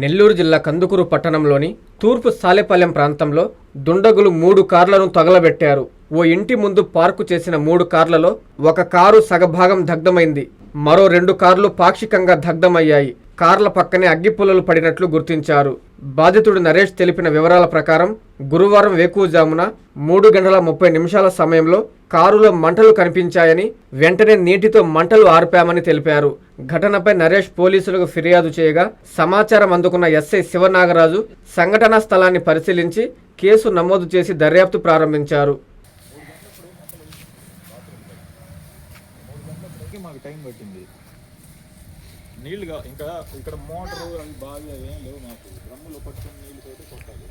నెల్లూరు జిల్లా కందుకూరు పట్టణంలోని తూర్పు సాలెపాలెం ప్రాంతంలో దుండగులు మూడు కార్లను తగలబెట్టారు. ఓ ఇంటి ముందు పార్కు చేసిన మూడు కార్లలో ఒక కారు సగభాగం దగ్ధమైంది. మరో రెండు కార్లు పాక్షికంగా దగ్ధమయ్యాయి. కార్ల పక్కనే అగ్గిపుల్లలు పడినట్లు గుర్తించారు. బాధితుడు నరేష్ తెలిపిన వివరాల ప్రకారం గురువారం వేకువజామున మూడు గంటల ముప్పై నిమిషాల సమయంలో కారులో మంటలు కనిపించాయని వెంటనే నీటితో మంటలు ఆర్పామని తెలిపారు. ఘటనపై నరేష్ పోలీసులకు ఫిర్యాదు చేయగా సమాచారం అందుకున్న ఎస్ఐ శివనాగరాజు సంఘటనా స్థలాన్ని పరిశీలించి కేసు నమోదు చేసి దర్యాప్తు ప్రారంభించారు. మాకు టైం పట్టింది. నీళ్ళుగా ఇంకా ఇక్కడ మోటారు అవి బాగా ఏం లేవు మాకు. డ్రమ్ములు పట్టుకుని నీళ్ళు అయితే కొట్టాలి.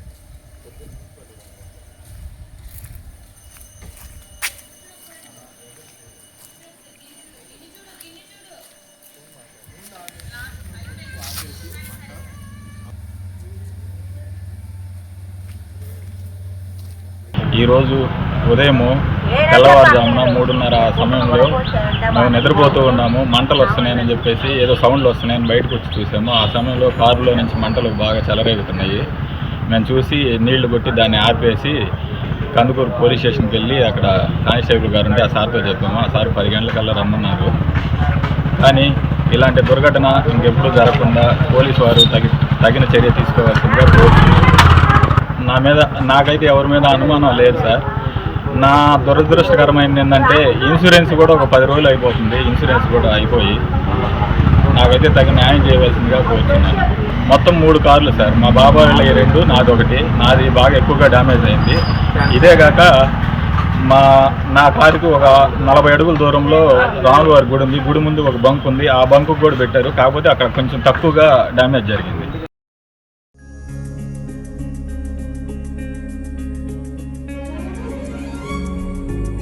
ఈరోజు ఉదయము తెల్లవారుజామున మూడున్నర సమయంలో మేము నిద్రపోతూ ఉన్నాము మంటలు వస్తున్నాయని చెప్పేసి ఏదో సౌండ్లు వస్తున్నాయని బయటకు వచ్చి చూసాము. ఆ సమయంలో కారులో నుంచి మంటలు బాగా చెలరేగుతున్నాయి. మేము చూసి నీళ్ళు కొట్టి దాన్ని ఆర్పేసి కందుకూరు పోలీస్ స్టేషన్కి వెళ్ళి అక్కడ కానిస్టేబుల్ గారు ఉంటే ఆ సార్తో చెప్పాము. ఆ సార్ పది గంటలకల్లా రమ్మన్నారు. కానీ ఇలాంటి దుర్ఘటన ఇంకెప్పుడు జరగకుండా పోలీసు వారు తగి తగిన చర్య తీసుకోవాల్సిందిగా కోరుతున్నాను నా మీద నాకైతే ఎవరి మీద అనుమానం లేదు సార్. నా దురదృష్టకరమైనది ఏంటంటే ఇన్సూరెన్స్ కూడా ఒక పది రోజులు అయిపోతుంది. ఇన్సూరెన్స్ కూడా అయిపోయి నాకైతే తగిన న్యాయం చేయవలసిందిగా కోరుతున్నాను మొత్తం మూడు కార్లు సార్. మా బాబాయ్ వాళ్ళవి రెండు నాది ఒకటి. నాది బాగా ఎక్కువగా డ్యామేజ్ అయింది. ఇదే కాక మా నా కారుకి ఒక నలభై అడుగుల దూరంలో రాములవారి గుడి ఉంది. గుడి ముందు ఒక బంక్ ఉంది. ఆ బంకు కూడా పెట్టారు. కాకపోతే అక్కడ కొంచెం తక్కువగా డ్యామేజ్ జరిగింది.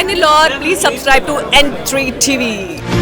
Hi Nilor, please subscribe to N3 TV.